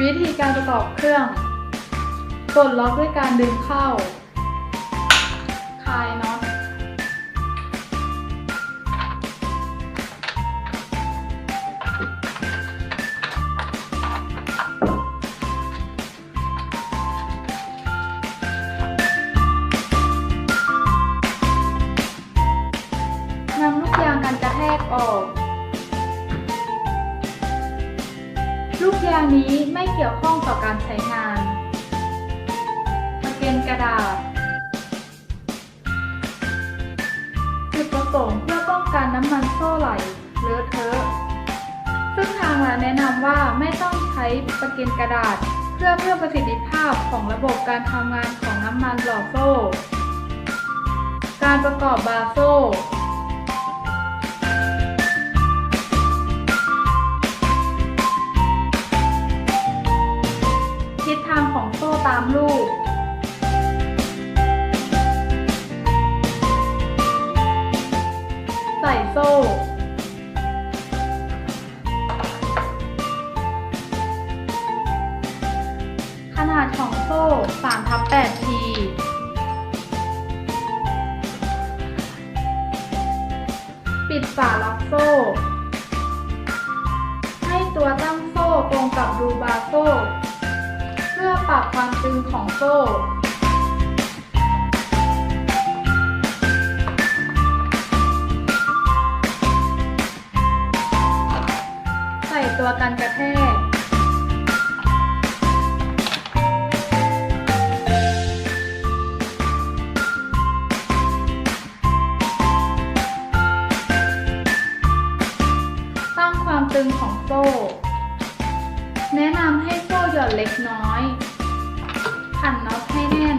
วิธีการประกอบเครื่องปลดล็อกด้วยการดึงเข้า คลายน็อต กระดาษจุดประสงค์เพื่อป้องกันน้ำมันโซ่ไหลเลอะเทอะซึ่งทางร้านแนะนำว่าไม่ต้องใช้ตะกียงกระดาษ เพื่อเพิ่มประสิทธิภาพของระบบการทำงานของน้ำมันหล่อโซ่ การประกอบบาโซ่ทิศทางของโซ่ตามลูก ปิดฝาล็อกโซ่ ให้ตัวตั้งโซ่ตรงกับรูบาร์โซ่ เพื่อปรับความตึงของโซ่ใส่ตัวกันกระแทกึงของโซ่ แนะนำให้โซ่หย่อนเล็กน้อย ขันน็อตให้แน่น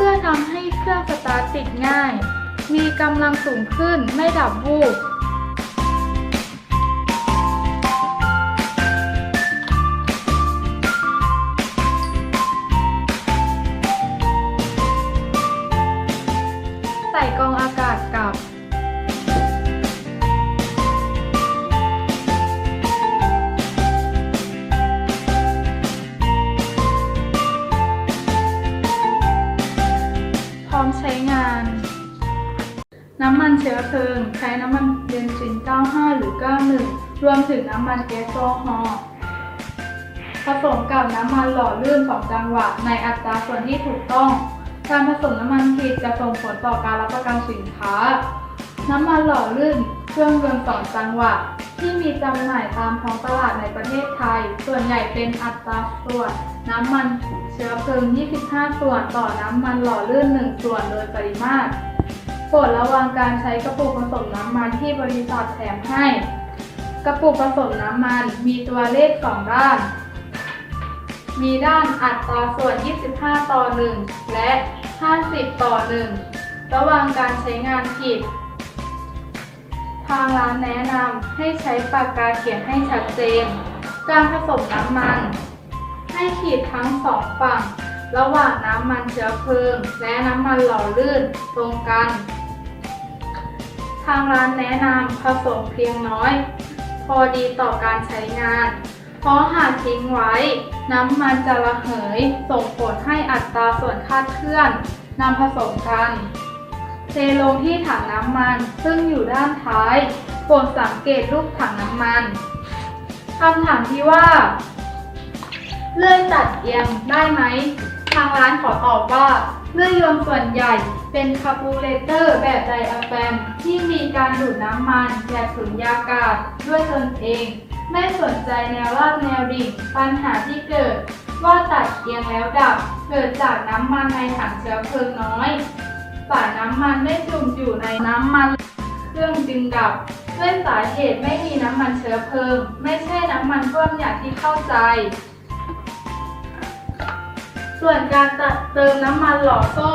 พื่อทำให้เครื่องสตาร์ทติดง่าย มีกำลังสูงขึ้นไม่ดับวูบใส่กองอากาศกับ น้ำมันเชื้อเพลิง ใช้น้ำมันเบนซิน 95 หรือ 91 รวมถึงน้ำมันแก๊สโซฮอล์ผสมกับน้ำมันหล่อลื่น2จังหวะในอัตราส่วนที่ถูกต้อง การผสมน้ำมันผิดจะส่งผลต่อการรับประกันสินค้า น้ำมันหล่อลื่นเครื่องยนต์สองจังหวะ ที่มีจำหน่ายตามท้องตลาดในประเทศไทย ส่วนใหญ่เป็นอัตราส่วนน้ำมันเชื้อเพลิง 25 ส่วนต่อน้ำมันหล่อลื่น 1 ส่วนโดยปริมาตร รดระวังการใช้กระปุกผสมน้ำมันที่บริษัทแถมให้ กระปุกผสมน้ำมันมีตัวเลข2ด้าน มีด้านอัตราส่วน 25 ต่อ 1 และ 50 ต่อ 1 ระวังการใช้งานผิด ทางร้านแนะนำให้ใช้ปากกาเขียนให้ชัดเจน การผสมน้ำมัน ให้ขีดทั้งสองฝั่งระหว่างน้ำมันเชื้อเพลิง และน้ำมันหล่อลื่นตรงกัน ทางร้านแนะนำผสมเพียงน้อย พอดีต่อการใช้งาน เพราะหากทิ้งไว้ น้ำมันจะระเหย ส่งผลให้อัตราส่วนคาดเคลื่อนนำผสมกันเทลงที่ถังน้ำมันซึ่งอยู่ด้านท้ายโปรดสังเกตรูปถังน้ำมันคำถามที่ว่า เลื่อยตัดเอียงได้ไหม ทางร้านขอตอบว่า เลื่อยยนต์ส่วนใหญ่เป็นคาร์บูเรเตอร์แบบไดอะแฟมที่มีการดูดน้ำมันแบบสุญญากาศด้วยตนเอง ไม่สนใจแนวราบแนวดิ่งปัญหาที่เกิด ว่าตัดเอียงแล้วดับ เกิดจากน้ำมันในถังเชื้อเพลิงน้อยสายน้ำมันไม่จุ่มอยู่ในน้ำมันเครื่องจึงดับด้วยสาเหตุไม่มีน้ำมันเชื้อเพลิง ไม่ใช่น้ำมันท่วมอย่างที่เข้าใจ ส่วนการเติมน้ำมันหล่อโซ่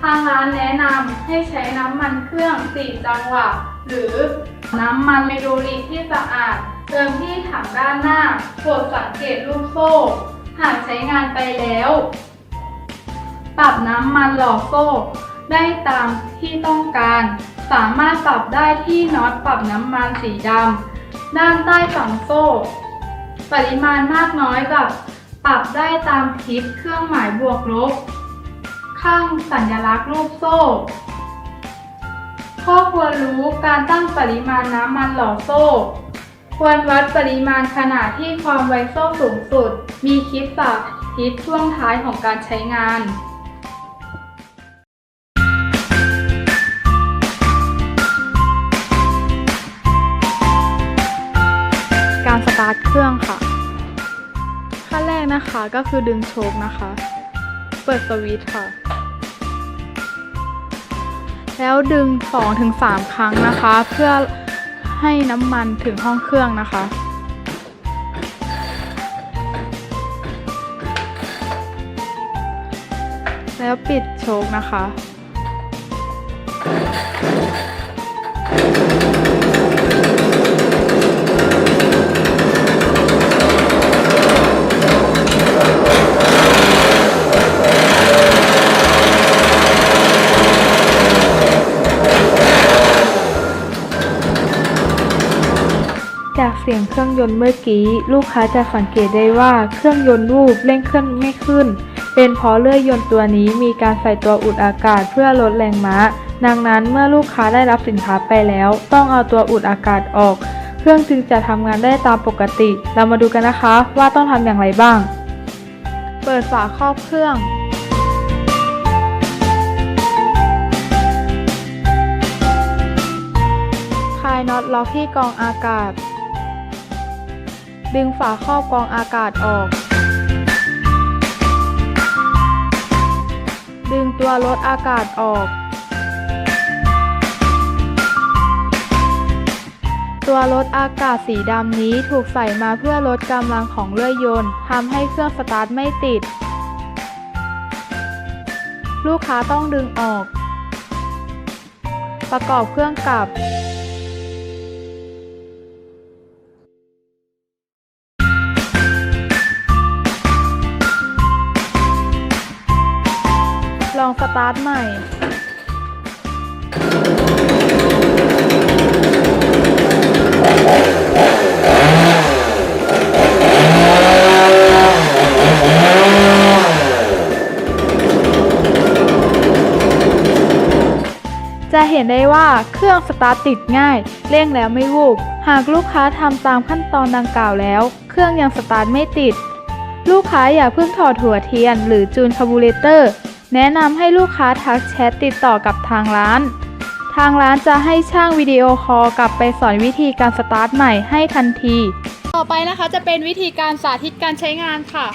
ทางร้านแนะนำให้ใช้น้ำมันเครื่อง4จังหวะ หรือน้ำมันไมโดริกที่สะอาด เติมที่ถังด้านหน้าโปรดสังเกตลูกโซ่ หากใช้งานไปแล้ว ปรับน้ำมันหล่อโซ่ ได้ตามที่ต้องการ สามารถปรับได้ที่น็อตปรับน้ำมันสีดำด้านใต้ฝั่งโซ่ ปริมาณมากน้อยกับ ปรับได้ตามทิศเครื่องหมายบวกลบ ข้างสัญลักษณ์รูปโซ่ ข้อควรรู้การตั้งปริมาณน้ำมันหล่อโซ่ ควรวัดปริมาณขนาดที่ความไวโซ่สูงสุด มีคลิปสาธิตช่วงท้ายของการใช้งานการสตาร์ทเครื่องค่ะ ขั้นแรกนะคะก็คือดึงโชคนะคะ เปิดสวิตช์ค่ะ แล้วดึง 2-3 ครั้งนะคะ เพื่อให้น้ำมันถึงห้องเครื่องนะคะ แล้วปิดโชคนะคะ สียงเครื่องยนต์เมื่อกี้ ลูกค้าจะสังเกตได้ว่าเครื่องยนต์รูปเร่งเครื่องไม่ขึ้น เป็นเพราะเลื่อยยนต์ตัวนี้มีการใส่ตัวอุดอากาศเพื่อลดแรงม้า ดังนั้นเมื่อลูกค้าได้รับสินค้าไปแล้ว ต้องเอาตัวอุดอากาศออก เครื่องจึงจะทำงานได้ตามปกติ เรามาดูกันนะคะว่าต้องทำอย่างไรบ้าง เปิดฝาครอบเครื่องคลายน็อตล็อกที่กองอากาศ ดึงฝาครอบกรองอากาศออก ดึงตัวลดอากาศออก ตัวลดอากาศสีดำนี้ถูกใส่มาเพื่อลดกำลังของเลื่อยยนต์ทำให้เครื่องสตาร์ทไม่ติด ลูกค้าต้องดึงออก ประกอบเครื่องกลับ สตาร์ทใหม่จะเห็นได้ว่าเครื่องสตาร์ทติดง่าย เร่งแล้วไม่วูบ หากลูกค้าทำตามขั้นตอนดังกล่าวแล้ว เครื่องยังสตาร์ทไม่ติด ลูกค้าอย่าเพิ่งถอดหัวเทียน หรือจูนคาร์บูเรเตอร์ แนะนำให้ลูกค้าทักแชทติดต่อกับทางร้าน ทางร้านจะให้ช่างวิดีโอคอลกลับไปสอนวิธีการสตาร์ทใหม่ให้ทันที ต่อไปนะคะจะเป็นวิธีการสาธิตการใช้งานค่ะ